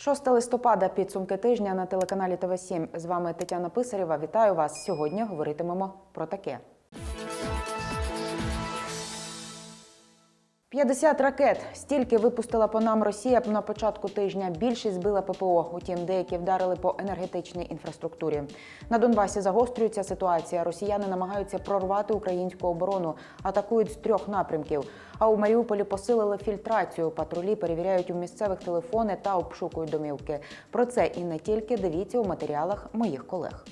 6 листопада підсумки тижня на телеканалі ТВ 7 З вами Тетяна Писарєва. Вітаю вас. Сьогодні говоритимемо про таке. 50 ракет стільки випустила по нам Росія на початку тижня. Більшість збила ППО. Утім, деякі вдарили по енергетичній інфраструктурі. На Донбасі загострюється ситуація. Росіяни намагаються прорвати українську оборону, атакують з трьох напрямків. А у Маріуполі посилили фільтрацію. Патрулі перевіряють у місцевих телефони та обшукують домівки. Про це і не тільки дивіться у матеріалах моїх колег.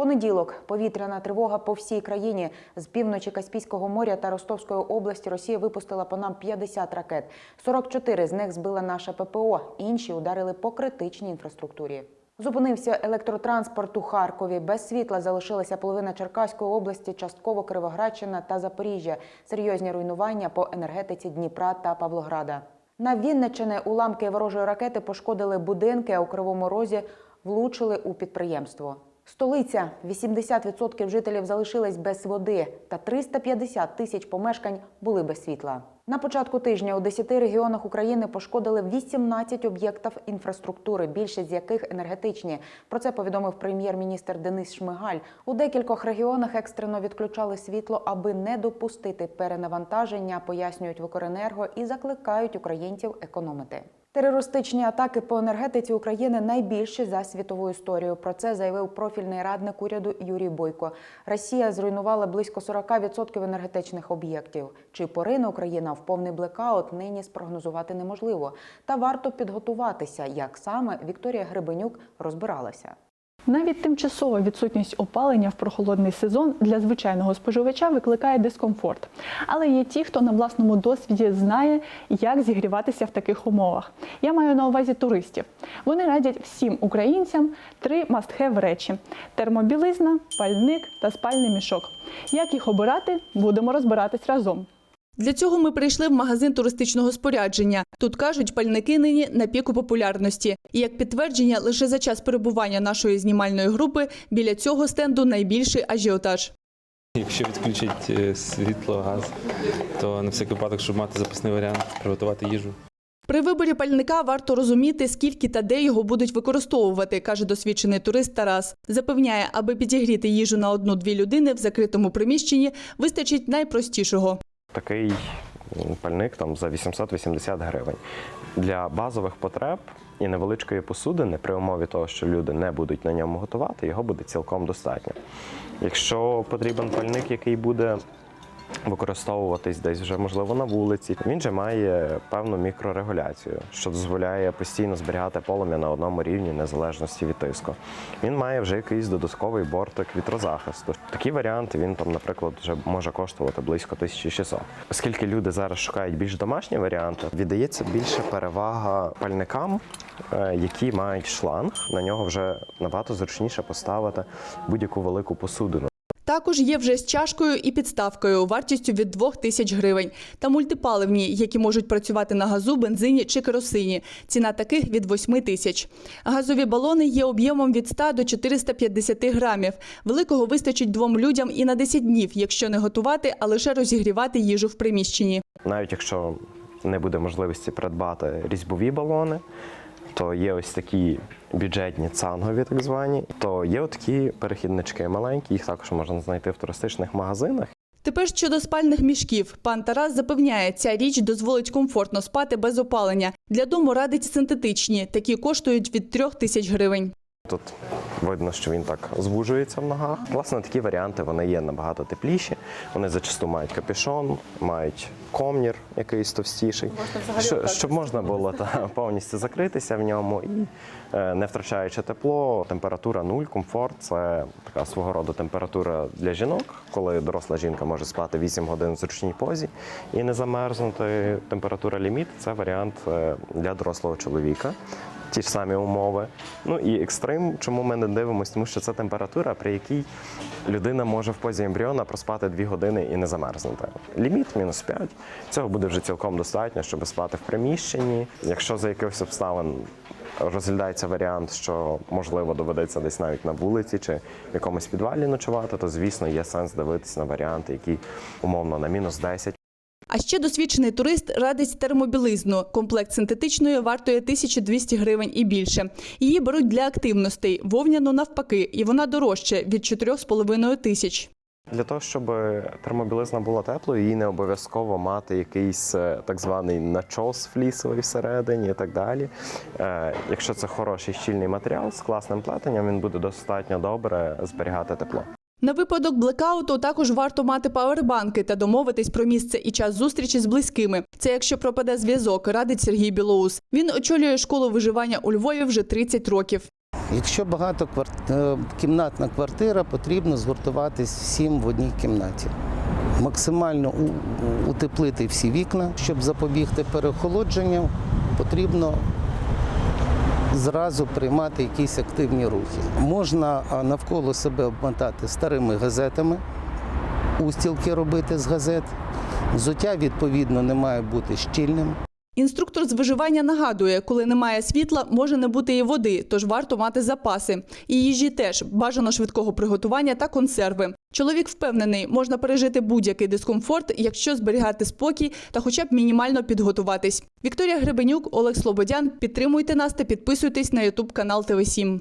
Понеділок повітряна тривога по всій країні. З півночі Каспійського моря та Ростовської області Росія випустила по нам 50 ракет. 44 з них збила наше ППО. Інші ударили по критичній інфраструктурі. Зупинився електротранспорт у Харкові. Без світла залишилася половина Черкаської області, частково Кривоградщина та Запоріжжя. Серйозні руйнування по енергетиці Дніпра та Павлограда. На Вінниччини уламки ворожої ракети пошкодили будинки, а у Кривому Розі влучили у підприємство. Столиця 80% жителів залишились без води, та 350 тисяч помешкань були без світла. На початку тижня у 10 регіонах України пошкодили 18 об'єктів інфраструктури, більшість з яких енергетичні. Про це повідомив прем'єр-міністр Денис Шмигаль. У декількох регіонах екстрено відключали світло, аби не допустити перенавантаження, пояснюють в Укренерго і закликають українців економити. Терористичні атаки по енергетиці України найбільші за світову історію. Про це заявив профільний радник уряду Юрій Бойко. Росія зруйнувала близько 40% енергетичних об'єктів. Чи порине Україна в повний блекаут нині спрогнозувати неможливо. Та варто підготуватися, як саме Вікторія Гребенюк розбиралася. Навіть тимчасова відсутність опалення в прохолодний сезон для звичайного споживача викликає дискомфорт. Але є ті, хто на власному досвіді знає, як зігріватися в таких умовах. Я маю на увазі туристів. Вони радять всім українцям три must-have речі: термобілизна, пальник та спальний мішок. Як їх обирати, будемо розбиратись разом. Для цього ми прийшли в магазин туристичного спорядження. Тут кажуть, пальники нині на піку популярності. І як підтвердження, лише за час перебування нашої знімальної групи біля цього стенду найбільший ажіотаж. Якщо відключить е, світло, газ, то на всякий випадок, щоб мати запасний варіант, приготувати їжу. При виборі пальника варто розуміти, скільки та де його будуть використовувати, каже досвідчений турист Тарас. Запевняє, аби підігріти їжу на одну-дві людини в закритому приміщенні, вистачить найпростішого. Такий пальник там за 880 гривень. Для базових потреб і невеличкої посудини, при умові того, що люди не будуть на ньому готувати, його буде цілком достатньо. Якщо потрібен пальник, який буде використовуватись десь вже можливо на вулиці, він же має певну мікрорегуляцію, що дозволяє постійно зберігати полум'я на одному рівні незалежності від тиску. Він має вже якийсь додатковий бортик вітрозахисту. Такі варіанти він там, наприклад, вже може коштувати близько 1600. Оскільки люди зараз шукають більш домашні варіанти, віддається більше перевага пальникам, е, які мають шланг. На нього вже набагато зручніше поставити будь-яку велику посудину. Також є вже з чашкою і підставкою вартістю від 2 тисяч гривень та мультипаливні, які можуть працювати на газу, бензині чи керосині. Ціна таких від 8 тисяч. Газові балони є об'ємом від 100 до 450 грамів. Великого вистачить двом людям і на 10 днів, якщо не готувати, а лише розігрівати їжу в приміщенні. Навіть якщо не буде можливості придбати різьбові балони, то є ось такі бюджетні цангові, так звані, то є такі перехіднички маленькі, їх також можна знайти в туристичних магазинах. Тепер щодо спальних мішків. Пан Тарас запевняє, ця річ дозволить комфортно спати без опалення. Для дому радить синтетичні. Такі коштують від трьох тисяч гривень. Тут видно, що він так звужується в ногах. Власне, такі варіанти вони є набагато тепліші. Вони зачасту мають капюшон, мають комнір якийсь товстіший, Що- щоб можна було та, повністю закритися в ньому і е, не втрачаючи тепло, температура нуль, комфорт це така свого роду температура для жінок, коли доросла жінка може спати 8 годин в зручній позі і не замерзнути. Температура ліміт це варіант е, для дорослого чоловіка ті ж самі умови. Ну і екстрим, чому ми не дивимося, тому що це температура, при якій людина може в позі ембріона проспати 2 години і не замерзнути. Ліміт мінус 5. Цього буде вже цілком достатньо, щоб спати в приміщенні. Якщо за якихось обставин розглядається варіант, що можливо доведеться десь навіть на вулиці чи в якомусь підвалі ночувати, то звісно є сенс дивитися на варіанти, які умовно на мінус 10 А ще досвідчений турист радить термобілизну. Комплект синтетичної вартує 1200 гривень і більше. Її беруть для активностей, вовняну навпаки, і вона дорожче від 4,5 тисяч. Для того, щоб термобілизна була теплою, їй не обов'язково мати якийсь е, так званий начос флісовий всередині і так далі. Е, Якщо це хороший щільний матеріал з класним плетенням, він буде достатньо добре зберігати тепло. На випадок блекауту також варто мати павербанки та домовитись про місце і час зустрічі з близькими. Це якщо пропаде зв'язок, радить Сергій Білоус. Він очолює школу виживання у Львові вже 30 років. Якщо багато кімнатна квартира, потрібно згуртуватись всім в одній кімнаті. Максимально утеплити всі вікна, щоб запобігти переохолодженню, потрібно зразу приймати якісь активні рухи. Можна навколо себе обмотати старими газетами, устілки робити з газет. Взуття, відповідно, не має бути щільним. Інструктор з виживання нагадує, коли немає світла, може не бути і води, тож варто мати запаси. І їжі теж бажано швидкого приготування та консерви. Чоловік впевнений, можна пережити будь-який дискомфорт, якщо зберігати спокій та хоча б мінімально підготуватись. Вікторія Гребенюк, Олег Слободян. Підтримуйте нас та підписуйтесь на Ютуб канал ТВ 7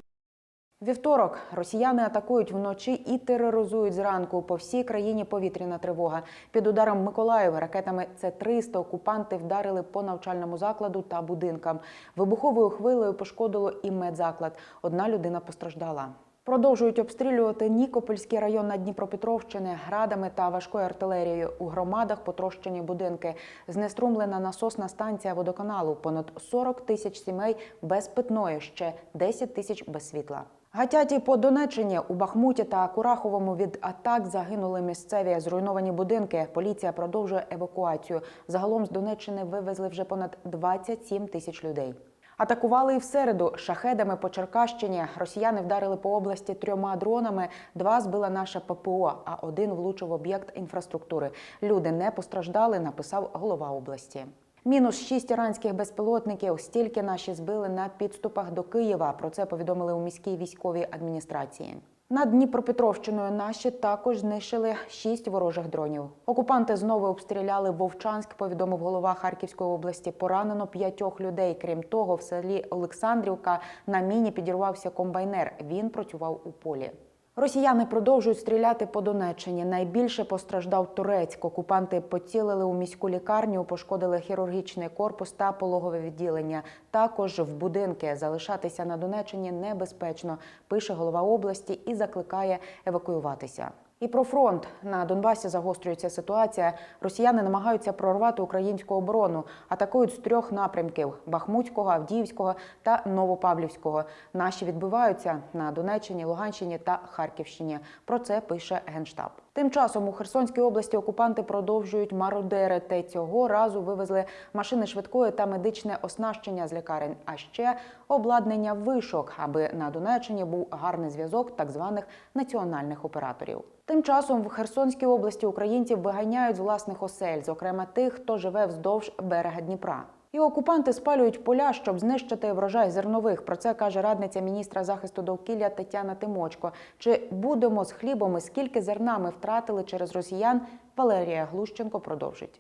Вівторок росіяни атакують вночі і тероризують зранку. По всій країні повітряна тривога. Під ударом Миколаєва ракетами С-300 окупанти вдарили по навчальному закладу та будинкам. Вибуховою хвилею пошкодило і медзаклад. Одна людина постраждала. Продовжують обстрілювати Нікопольський район на Дніпропетровщини градами та важкою артилерією. У громадах потрощені будинки. Знеструмлена насосна станція водоканалу. Понад 40 тисяч сімей без питної, ще 10 тисяч без світла. Гатяті по Донеччині у Бахмуті та Кураховому від атак загинули місцеві зруйновані будинки. Поліція продовжує евакуацію. Загалом з Донеччини вивезли вже понад 27 тисяч людей. Атакували і в середу шахедами по Черкащині. Росіяни вдарили по області трьома дронами. Два збила наша ППО, а один влучив об'єкт інфраструктури. Люди не постраждали, написав голова області. Мінус шість іранських безпілотників. Стільки наші збили на підступах до Києва. Про це повідомили у міській військовій адміністрації. Над Дніпропетровщиною наші також знищили шість ворожих дронів. Окупанти знову обстріляли Вовчанськ. Повідомив голова Харківської області. Поранено п'ятьох людей. Крім того, в селі Олександрівка на міні підірвався комбайнер. Він працював у полі. Росіяни продовжують стріляти по Донеччині. Найбільше постраждав Турецьк. Окупанти поцілили у міську лікарню, пошкодили хірургічний корпус та пологове відділення. Також в будинки залишатися на Донеччині небезпечно, пише голова області і закликає евакуюватися. І про фронт на Донбасі загострюється ситуація. Росіяни намагаються прорвати українську оборону, атакують з трьох напрямків: Бахмутського, Авдіївського та Новопавлівського. Наші відбиваються на Донеччині, Луганщині та Харківщині. Про це пише генштаб. Тим часом у Херсонській області окупанти продовжують мародери. Те цього разу вивезли машини швидкої та медичне оснащення з лікарень, а ще обладнання вишок, аби на Донеччині був гарний зв'язок так званих національних операторів. Тим часом в Херсонській області українців виганяють з власних осель, зокрема тих, хто живе вздовж берега Дніпра. І окупанти спалюють поля, щоб знищити врожай зернових. Про це каже радниця міністра захисту довкілля Тетяна Тимочко. Чи будемо з хлібом і скільки зерна ми втратили через росіян? Валерія Глущенко продовжить.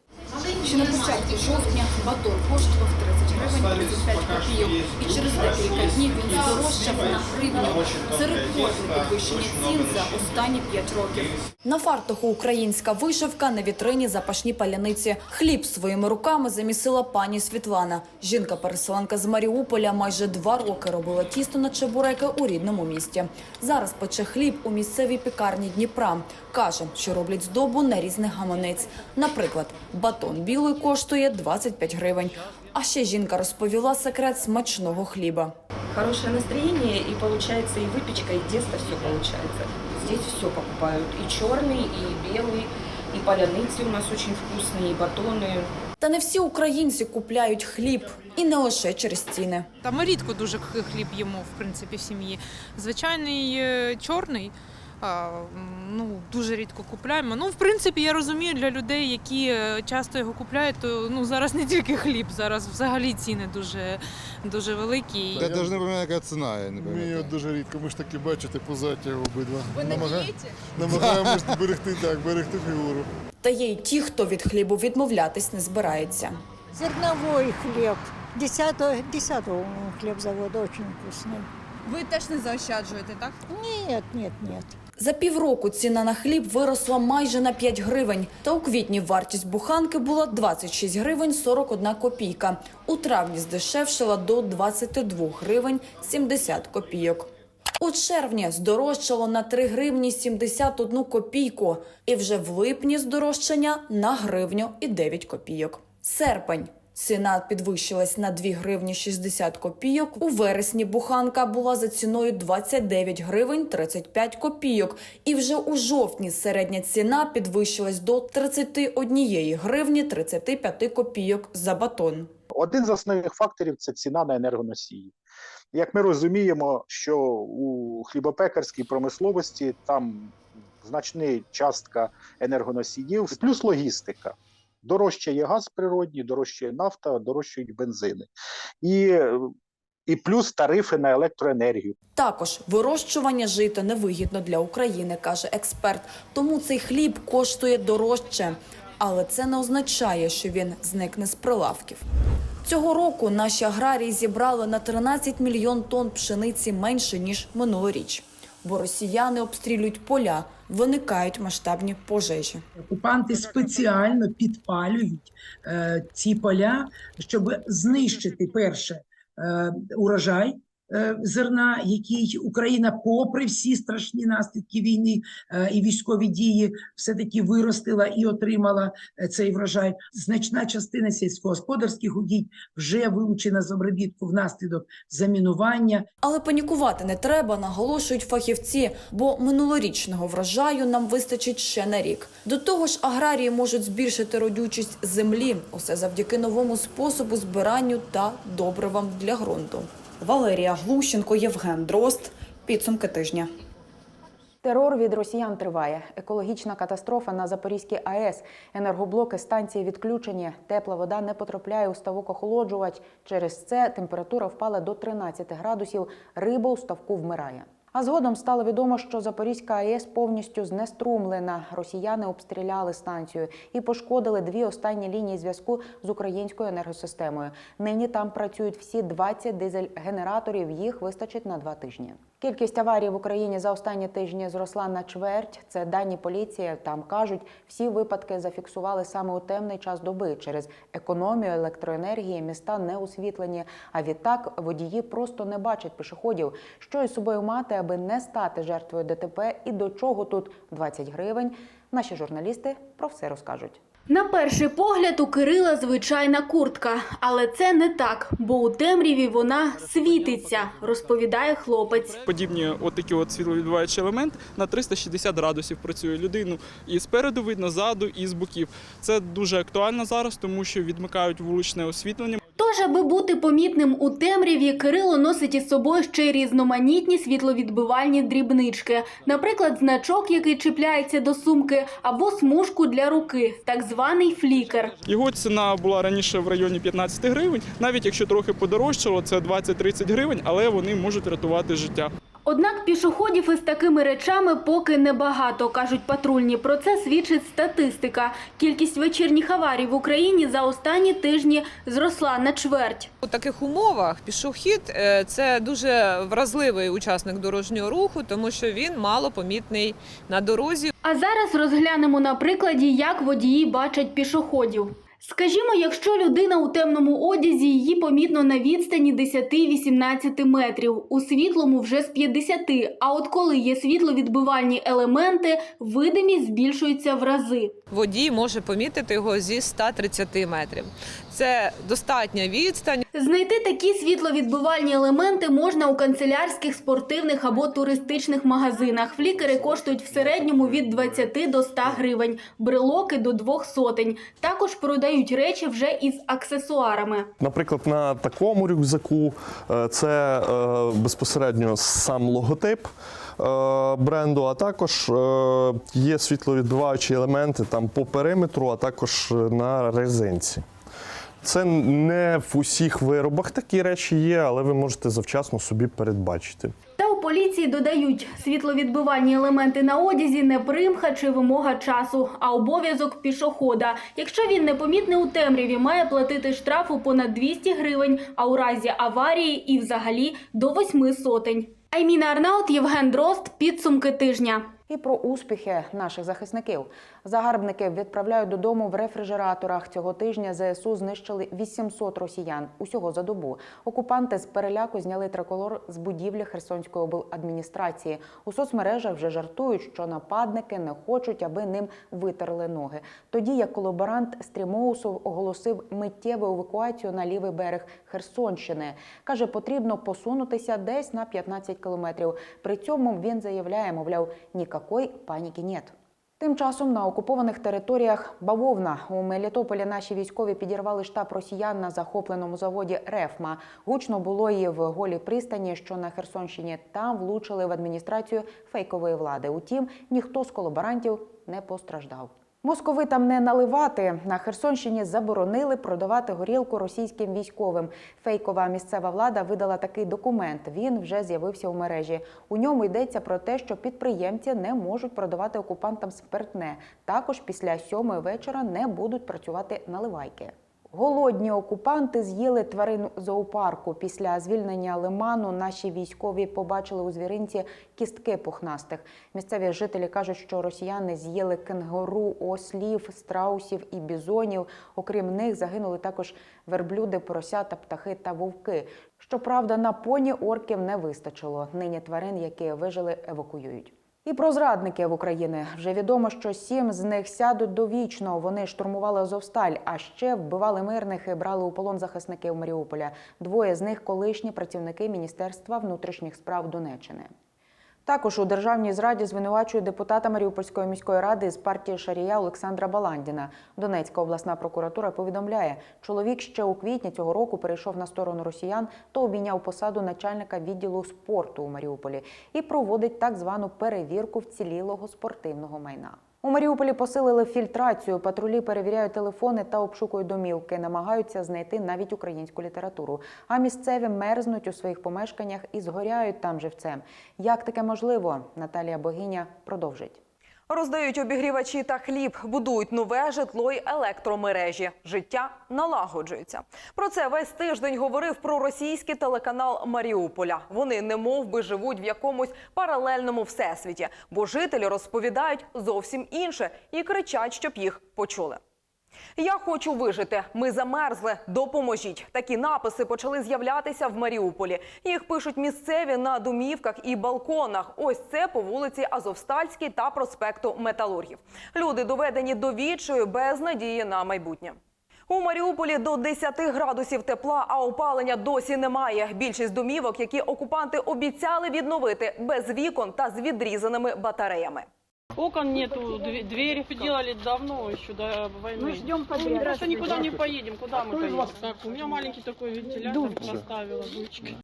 Ще на початку жовтня батон коштував 30 гривень 35 копійок, і через декілька днів він здорожчав на гривню. Це рекордне підвищення цін за останні 5 років. На фартуху українська вишивка, на вітрині запашні паляниці. Хліб своїми руками замісила пані Світлана. Жінка-переселенка з Маріуполя майже два роки робила тісто на чебуреки у рідному місті. Зараз пече хліб у місцевій пекарні Дніпра. Каже, що роблять здобу на різних гаманець. Наприклад, батон білий коштує 25 гривень. А ще жінка розповіла секрет смачного хліба. хорошее настроение, и получается и выпечка, и тесто все получается. Здесь все покупают, и черный, и белый, и поляныцы у нас очень вкусные, и батоны. Та не всі українці купляють хліб, і не лише через ціни. Та ми рідко дуже х- хліб їмо, в принципі, в сім'ї. Звичайний е, чорний. Ну, дуже рідко купляємо. Ну, в принципі, я розумію для людей, які е, часто його купляють, то ну зараз не тільки хліб, зараз взагалі ціни дуже, дуже великі. Я навіть не пам'ятаю, яка ціна, я не Ми його дуже рідко, ми ж таки бачите, позаті обидва. Ви не Намага- Намагаємось берегти так, берегти фігуру. Та є й ті, хто від хлібу відмовлятись не збирається. Зерновой хлеб. Десятого, десятого хлебзавода очень вкусный. Ви теж не заощаджуєте, так? Нет, нет, нет. За півроку ціна на хліб виросла майже на 5 гривень. Та у квітні вартість буханки була 26 гривень 41 копійка. У травні здешевшила до 22 гривень 70 копійок. У червні здорожчало на 3 гривні 71 копійку. І вже в липні здорожчання на гривню і 9 копійок. Серпень. Ціна підвищилась на 2 гривні 60 копійок. У вересні буханка була за ціною 29 гривень 35 копійок. І вже у жовтні середня ціна підвищилась до 31 гривні 35 копійок за батон. Один з основних факторів це ціна на енергоносії. Як ми розуміємо, що у хлібопекарській промисловості там значна частка енергоносіїв, плюс логістика. Дорожчає газ природній, дорожчає нафта, дорожчають бензини. І, і плюс тарифи на електроенергію. Також вирощування жита невигідно для України, каже експерт. Тому цей хліб коштує дорожче. Але це не означає, що він зникне з прилавків. Цього року наші аграрії зібрали на 13 мільйон тонн пшениці менше ніж минулоріч, бо росіяни обстрілюють поля, виникають масштабні пожежі. Окупанти спеціально підпалюють е, ці поля, щоб знищити перше е, урожай зерна, який Україна, попри всі страшні наслідки війни е, і військові дії, все таки виростила і отримала е, цей врожай. Значна частина сільськогосподарських угідь вже вилучена з обробітку внаслідок замінування. Але панікувати не треба, наголошують фахівці, бо минулорічного врожаю нам вистачить ще на рік. До того ж, аграрії можуть збільшити родючість землі, усе завдяки новому способу збиранню та добривам для ґрунту. Валерія Глущенко, Євген Дрозд. Підсумки тижня. Терор від росіян триває. Екологічна катастрофа на Запорізькій АЕС. Енергоблоки станції відключені. Тепла вода не потрапляє у ставок охолоджувач. Через це температура впала до 13 градусів. Риба у ставку вмирає. А згодом стало відомо, що Запорізька АЕС повністю знеструмлена. Росіяни обстріляли станцію і пошкодили дві останні лінії зв'язку з українською енергосистемою. Нині там працюють всі 20 дизель-генераторів. Їх вистачить на два тижні. Кількість аварій в Україні за останні тижні зросла на чверть. Це дані поліції. Там кажуть, всі випадки зафіксували саме у темний час доби. Через економію електроенергії міста не освітлені. А відтак водії просто не бачать пішоходів. Що із собою мати, аби не стати жертвою ДТП, і до чого тут 20 гривень. Наші журналісти про все розкажуть. На перший погляд у Кирила звичайна куртка, але це не так, бо у темряві вона світиться, розповідає хлопець. Подібні отакі от світловідбиваючі елемент на 360 градусів працює людину. І спереду видно, ззаду, і з боків. Це дуже актуально зараз, тому що відмикають вуличне освітлення. Тож, аби бути помітним у темряві, Кирило носить із собою ще й різноманітні світловідбивальні дрібнички, наприклад, значок, який чіпляється до сумки, або смужку для руки, так званий флікер. Його ціна була раніше в районі 15 гривень. Навіть якщо трохи подорожчало, це 20-30 гривень, але вони можуть рятувати життя. Однак пішоходів із такими речами поки небагато, кажуть патрульні. Про це свідчить статистика. Кількість вечірніх аварій в Україні за останні тижні зросла на чверть. У таких умовах пішохід е, це дуже вразливий учасник дорожнього руху, тому що він мало помітний на дорозі. А зараз розглянемо на прикладі, як водії бачать пішоходів. Скажімо, якщо людина у темному одязі, її помітно на відстані 10-18 метрів, у світлому вже з 50, а от коли є світловідбивальні елементи, видимість збільшується в рази. Водій може помітити його зі 130 метрів. Це достатня відстань. Знайти такі світловідбивальні елементи можна у канцелярських, спортивних або туристичних магазинах. Флікери коштують в середньому від 20 до 100 гривень, брелоки до двох сотень. Також продають речі вже із аксесуарами. Наприклад, на такому рюкзаку е, це е, безпосередньо сам логотип е, бренду, а також є світловідбиваючі елементи там по периметру, а також на резинці. Це не в усіх виробах такі речі є, але ви можете завчасно собі передбачити. Та у поліції додають, світловідбивальні елементи на одязі не примха чи вимога часу, а обов'язок пішохода. Якщо він непомітний у темряві, має платити штрафу понад 200 гривень, а у разі аварії і взагалі до 8 сотень. Айміна Арнаут, Євген Дрозд. Підсумки тижня. І про успіхи наших захисників. Загарбники відправляють додому в рефрижераторах. Цього тижня ЗСУ знищили 800 росіян. Усього за добу. Окупанти з переляку зняли триколор з будівлі Херсонської обладміністрації. У соцмережах вже жартують, що нападники не хочуть, аби ним витерли ноги. Тоді як колаборант Стрімоусов оголосив миттєву евакуацію на лівий берег Херсонщини. Каже, потрібно посунутися десь на 15 кілометрів. При цьому він заявляє, мовляв, нікакої паніки нет. Тим часом на окупованих територіях бавовна у Мелітополі наші військові підірвали штаб росіян на захопленому заводі Рефма. Гучно було і в голі пристані, що на Херсонщині там влучили в адміністрацію фейкової влади. Утім, ніхто з колаборантів не постраждав. Московитам не наливати на Херсонщині заборонили продавати горілку російським військовим. Фейкова місцева влада видала такий документ. Він вже з'явився у мережі. У ньому йдеться про те, що підприємці не можуть продавати окупантам спиртне. Також після сьомої вечора не будуть працювати наливайки. Голодні окупанти з'їли тварину зоопарку. Після звільнення лиману наші військові побачили у звіринці кістки пухнастих. Місцеві жителі кажуть, що росіяни з'їли кенгуру, ослів, страусів і бізонів. Окрім них загинули також верблюди, поросята, птахи та вовки. Щоправда, на поні орків не вистачило. Нині тварин, які вижили, евакуюють. І про зрадників України вже відомо, що сім з них сядуть довічно. Вони штурмували Азовсталь, а ще вбивали мирних і брали у полон захисників Маріуполя. Двоє з них колишні працівники Міністерства внутрішніх справ Донеччини. Також у державній зраді звинувачує депутата Маріупольської міської ради з партії Шарія Олександра Баландіна. Донецька обласна прокуратура повідомляє, чоловік ще у квітні цього року перейшов на сторону росіян та обійняв посаду начальника відділу спорту у Маріуполі і проводить так звану перевірку вцілілого спортивного майна. У Маріуполі посилили фільтрацію. Патрулі перевіряють телефони та обшукують домівки, намагаються знайти навіть українську літературу. А місцеві мерзнуть у своїх помешканнях і згоряють там живцем. Як таке можливо? Наталія Богиня продовжить. Роздають обігрівачі та хліб, будують нове житло й електромережі. Життя налагоджується. Про це весь тиждень говорив проросійський телеканал Маріуполя. Вони не би живуть в якомусь паралельному всесвіті, бо жителі розповідають зовсім інше і кричать, щоб їх почули. Я хочу вижити. Ми замерзли. Допоможіть. Такі написи почали з'являтися в Маріуполі. Їх пишуть місцеві на домівках і балконах. Ось це по вулиці Азовстальській та проспекту Металургів. Люди доведені до відчаю без надії на майбутнє. У Маріуполі до 10 градусів тепла, а опалення досі немає. Більшість домівок, які окупанти обіцяли відновити без вікон та з відрізаними батареями. Окон нету, дв- двери делали давно, еще до войны. Мы ждем Ну, подряд. Мы просто никуда не поедем. Куда мы кто из поедем? вас? Так, у меня маленький такой вентилятор Дудки. поставила, дучки.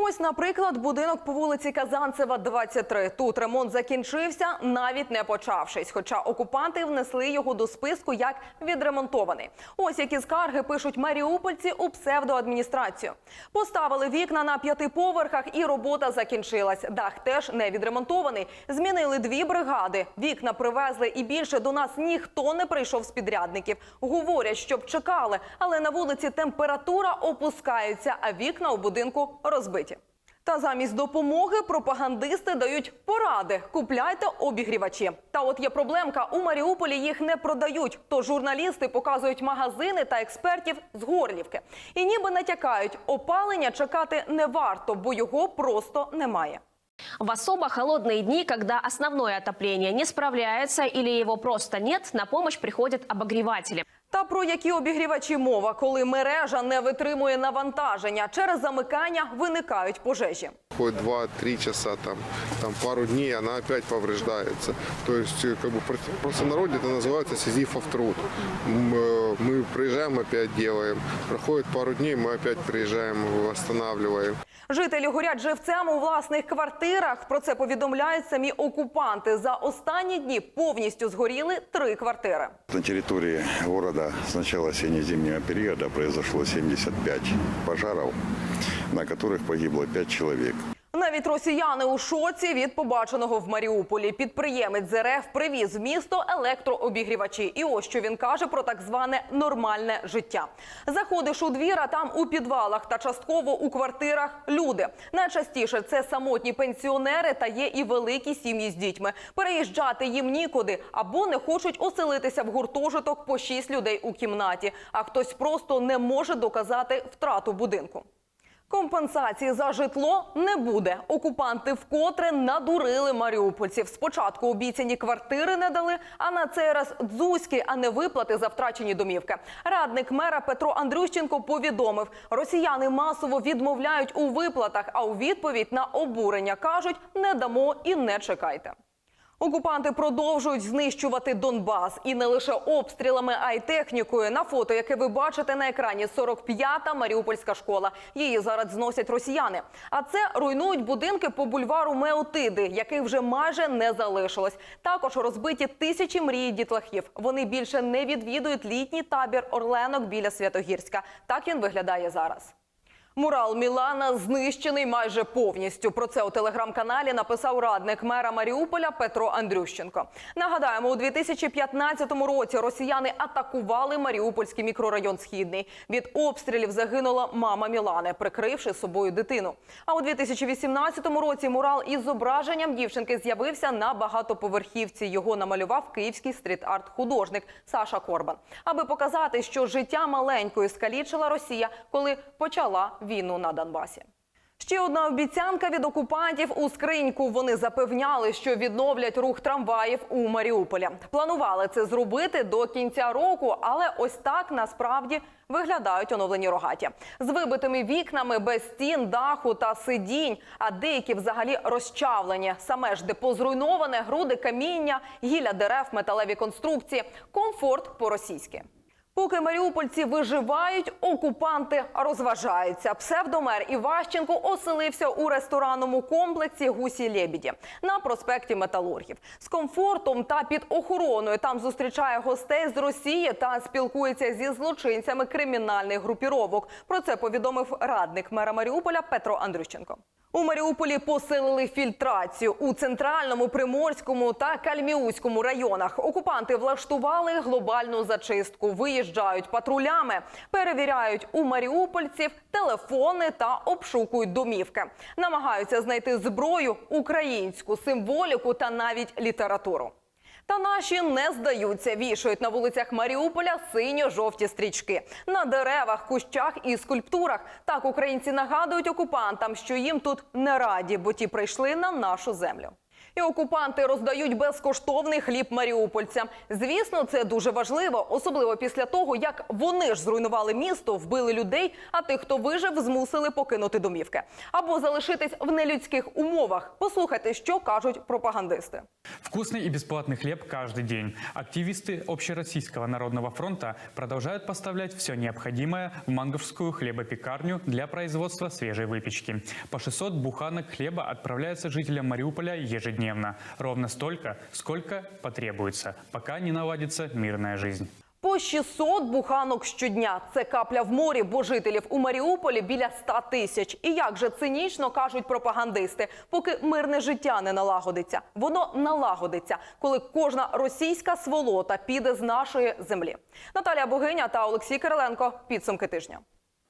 Ось, наприклад, будинок по вулиці Казанцева, 23. Тут ремонт закінчився, навіть не почавшись. Хоча окупанти внесли його до списку як відремонтований. Ось які скарги пишуть маріупольці у псевдоадміністрацію. Поставили вікна на п'яти поверхах, і робота закінчилась. Дах теж не відремонтований. Змінили дві бригади. Вікна привезли, і більше до нас ніхто не прийшов з підрядників. Говорять, щоб чекали, але на вулиці температура опускається, а вікна у будинку розбиті. Та замість допомоги пропагандисти дають поради: купляйте обігрівачі. Та от є проблемка: у Маріуполі їх не продають. То журналісти показують магазини та експертів з Горлівки. І ніби натякають, опалення чекати не варто, бо його просто немає. В особо холодные дни, когда основное отопление не справляется или его просто нет, на помощь приходят обогреватели. Та про які обігрівачі мова, коли мережа не витримує навантаження через замикання виникають пожежі. Хоть 2-3 часа, там, там пару дней, она опять повреждается. То есть, э, как бы, в простонародье это называется сизифов труд. М, э, Мы приезжаем, опять делаем. Проходит пару дней, мы опять приезжаем, восстанавливаем. Жителі горять живцем у власних квартирах. Про це повідомляють самі окупанти. За останні дні повністю згоріли три квартири. На території города з начала осінньо-зимнього періоду произошло 75 пожарів, на яких погибло 5 человек. Навіть росіяни у шоці від побаченого в Маріуполі. Підприємець ЗРФ привіз в місто електрообігрівачі. І ось що він каже про так зване нормальне життя. Заходиш у двір, а там у підвалах та частково у квартирах люди. Найчастіше це самотні пенсіонери та є і великі сім'ї з дітьми. Переїжджати їм нікуди або не хочуть оселитися в гуртожиток по шість людей у кімнаті, а хтось просто не може доказати втрату будинку. Компенсації за житло не буде. Окупанти вкотре надурили маріупольців. Спочатку обіцяні квартири не дали, а на цей раз дзузьки, а не виплати за втрачені домівки. Радник мера Петро Андрющенко повідомив, росіяни масово відмовляють у виплатах, а у відповідь на обурення кажуть: не дамо і не чекайте. Окупанти продовжують знищувати Донбас і не лише обстрілами, а й технікою. На фото, яке ви бачите на екрані, 45-та Маріупольська школа. Її зараз зносять росіяни. А це руйнують будинки по бульвару Меотиди, яких вже майже не залишилось. Також розбиті тисячі мрій дітлахів. Вони більше не відвідують літній табір Орленок біля Святогірська. Так він виглядає зараз. Мурал Мілана знищений майже повністю. Про це у телеграм-каналі написав радник мера Маріуполя Петро Андрющенко. Нагадаємо, у 2015 році росіяни атакували Маріупольський мікрорайон Східний. Від обстрілів загинула мама Мілани, прикривши собою дитину. А у 2018 році мурал із зображенням дівчинки з'явився на багатоповерхівці. Його намалював київський стріт-арт художник Саша Корбан, аби показати, що життя маленької скалічила Росія, коли почала війну на Донбасі. Ще одна обіцянка від окупантів у скриньку. Вони запевняли, що відновлять рух трамваїв у Маріуполі. Планували це зробити до кінця року, але ось так насправді виглядають оновлені рогаті з вибитими вікнами, без стін, даху та сидінь. А деякі взагалі розчавлені. Саме ж де позруйноване груди каміння, гілля дерев, металеві конструкції, комфорт по-російськи. Поки маріупольці виживають, окупанти розважаються. Псевдомер Іващенко оселився у ресторанному комплексі Гусі Лєбіді на проспекті Металургів з комфортом та під охороною. Там зустрічає гостей з Росії та спілкується зі злочинцями кримінальних групіровок. Про це повідомив радник мера Маріуполя Петро Андрющенко. У Маріуполі посилили фільтрацію у центральному, приморському та кальміуському районах. Окупанти влаштували глобальну зачистку, виїжджають патрулями, перевіряють у маріупольців телефони та обшукують домівки. Намагаються знайти зброю, українську символіку та навіть літературу. Та наші не здаються, вішають на вулицях Маріуполя синьо-жовті стрічки на деревах, кущах і скульптурах. Так українці нагадують окупантам, що їм тут не раді, бо ті прийшли на нашу землю І окупанти роздають безкоштовний хліб маріупольцям. Звісно, це дуже важливо, особливо після того, як вони ж зруйнували місто, вбили людей, а тих, хто вижив, змусили покинути домівки або залишитись в нелюдських умовах. Послухайте, що кажуть пропагандисти. Вкусный и бесплатный хлеб каждый день. Активисты Общероссийского народного фронта продолжают поставлять все необходимое в Манговскую хлебопекарню для производства свежей выпечки. По 600 буханок хлеба отправляются жителям Мариуполя ежедневно. Ровно столько, сколько потребуется, пока не наладится мирная жизнь. По 600 буханок щодня. Це капля в морі, бо жителів у Маріуполі біля 100 тисяч. І як же цинічно кажуть пропагандисти, поки мирне життя не налагодиться. Воно налагодиться, коли кожна російська сволота піде з нашої землі. Наталія Богиня та Олексій Кириленко. Підсумки тижня.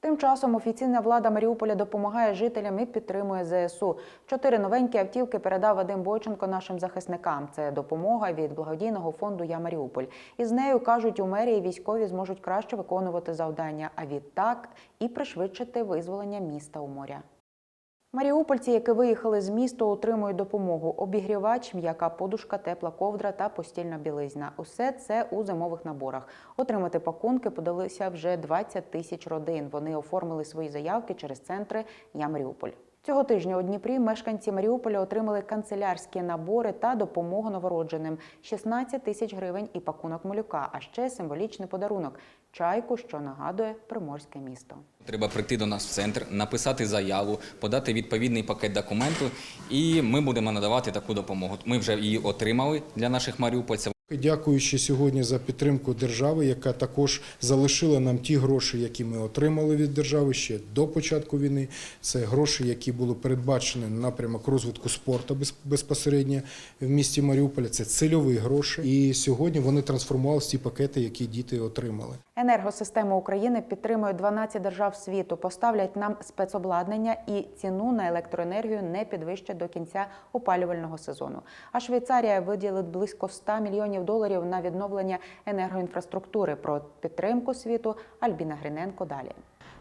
Тим часом офіційна влада Маріуполя допомагає жителям і підтримує ЗСУ. Чотири новенькі автівки передав Вадим Бойченко нашим захисникам. Це допомога від благодійного фонду Я Маріуполь. І з нею кажуть, у мерії військові зможуть краще виконувати завдання, а відтак і пришвидшити визволення міста у моря. Маріупольці, які виїхали з міста, отримують допомогу: обігрівач, м'яка подушка, тепла ковдра та постільна білизна. Усе це у зимових наборах. Отримати пакунки подалися вже 20 тисяч родин. Вони оформили свої заявки через центри Я Маріуполь. Цього тижня у Дніпрі мешканці Маріуполя отримали канцелярські набори та допомогу новородженим 16 тисяч гривень і пакунок малюка, а ще символічний подарунок чайку, що нагадує приморське місто. Треба прийти до нас в центр, написати заяву, подати відповідний пакет документу, і ми будемо надавати таку допомогу. Ми вже її отримали для наших маріупольців. Дякуючи сьогодні за підтримку держави, яка також залишила нам ті гроші, які ми отримали від держави ще до початку війни. Це гроші, які були передбачені на напрямок розвитку спорту без- безпосередньо в місті Маріуполя. Це цільові гроші. І сьогодні вони трансформувалися ті пакети, які діти отримали. Енергосистему України підтримують 12 держав світу, поставлять нам спецобладнання і ціну на електроенергію не підвищать до кінця опалювального сезону. А Швейцарія виділить близько 100 мільйонів доларів на відновлення енергоінфраструктури. Про підтримку світу Альбіна Гриненко далі.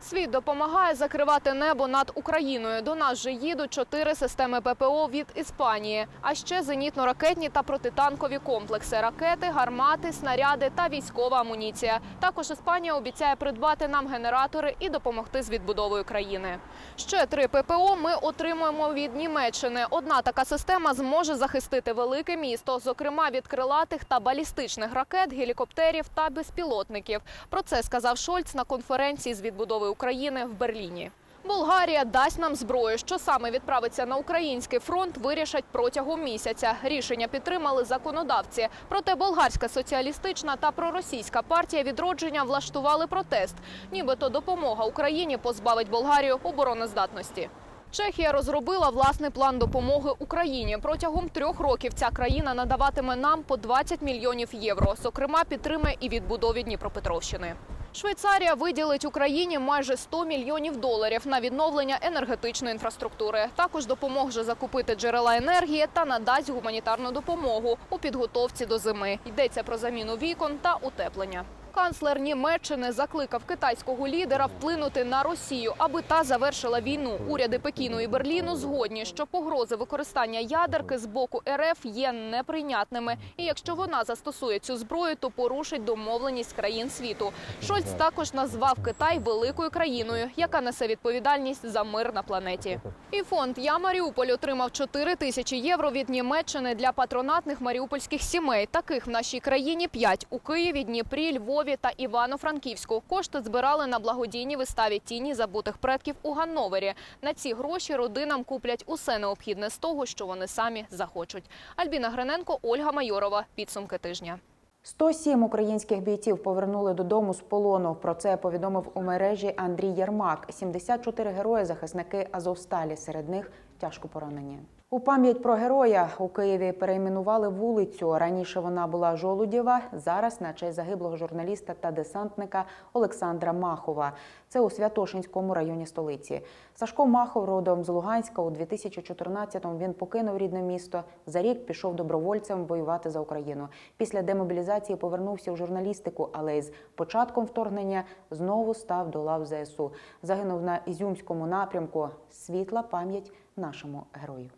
Світ допомагає закривати небо над Україною. До нас же їдуть чотири системи ППО від Іспанії, а ще зенітно-ракетні та протитанкові комплекси, ракети, гармати, снаряди та військова амуніція. Також Іспанія обіцяє придбати нам генератори і допомогти з відбудовою країни. Ще три ППО ми отримуємо від Німеччини. Одна така система зможе захистити велике місто, зокрема від крилатих та балістичних ракет, гелікоптерів та безпілотників. Про це сказав Шольц на конференції з відбудови України в Берліні. Болгарія дасть нам зброю. Що саме відправиться на український фронт, вирішать протягом місяця. Рішення підтримали законодавці. Проте болгарська соціалістична та проросійська партія відродження влаштували протест. Нібито допомога Україні позбавить Болгарію обороноздатності. Чехія розробила власний план допомоги Україні. Протягом трьох років ця країна надаватиме нам по 20 мільйонів євро. Зокрема, підтримає і відбудові Дніпропетровщини. Швейцарія виділить Україні майже 100 мільйонів доларів на відновлення енергетичної інфраструктури. Також допоможе закупити джерела енергії та надасть гуманітарну допомогу у підготовці до зими. Йдеться про заміну вікон та утеплення. Канцлер Німеччини закликав китайського лідера вплинути на Росію, аби та завершила війну. Уряди Пекіну і Берліну згодні, що погрози використання ядерки з боку РФ є неприйнятними. І якщо вона застосує цю зброю, то порушить домовленість країн світу. Шольц також назвав Китай великою країною, яка несе відповідальність за мир на планеті. І фонд Я Маріуполь отримав 4 тисячі євро від Німеччини для патронатних маріупольських сімей. Таких в нашій країні 5 – у Києві, Дніпрі, Львові та Івано-Франківську. Кошти збирали на благодійній виставі тіні забутих предків у Ганновері. На ці гроші родинам куплять усе необхідне з того, що вони самі захочуть. Альбіна Гриненко, Ольга Майорова. Підсумки тижня. 107 українських бійців повернули додому з полону. Про це повідомив у мережі Андрій Єрмак. 74 герої захисники Азовсталі. Серед них тяжко поранені. У пам'ять про героя у Києві перейменували вулицю. Раніше вона була Жолудєва. Зараз на честь загиблого журналіста та десантника Олександра Махова. Це у Святошинському районі столиці. Сашко Махов родом з Луганська. У 2014-му він покинув рідне місто. За рік пішов добровольцем воювати за Україну. Після демобілізації повернувся в журналістику, але із початком вторгнення знову став до лав ЗСУ. Загинув на Ізюмському напрямку. Світла пам'ять нашому герою.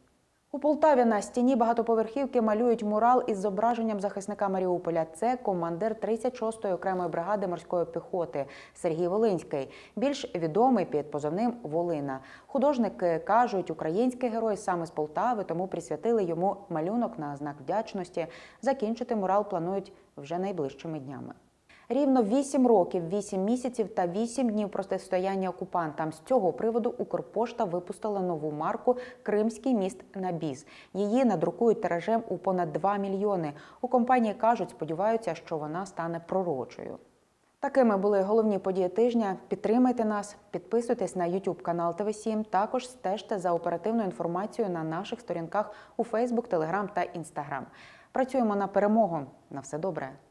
У Полтаві на стіні багатоповерхівки малюють мурал із зображенням захисника Маріуполя. Це командир 36-ї окремої бригади морської піхоти Сергій Волинський, більш відомий під позивним Волина. Художники кажуть, український герой саме з Полтави, тому присвятили йому малюнок на знак вдячності. Закінчити мурал планують вже найближчими днями. Рівно 8 років, 8 місяців та 8 днів протистояння окупантам. З цього приводу Укрпошта випустила нову марку Кримський міст на біз. Її надрукують тиражем у понад 2 мільйони. У компанії кажуть, сподіваються, що вона стане пророчою. Такими були головні події тижня. Підтримайте нас, підписуйтесь на YouTube канал ТВ 7 Також стежте за оперативною інформацією на наших сторінках у Facebook, Telegram та Instagram. Працюємо на перемогу. На все добре.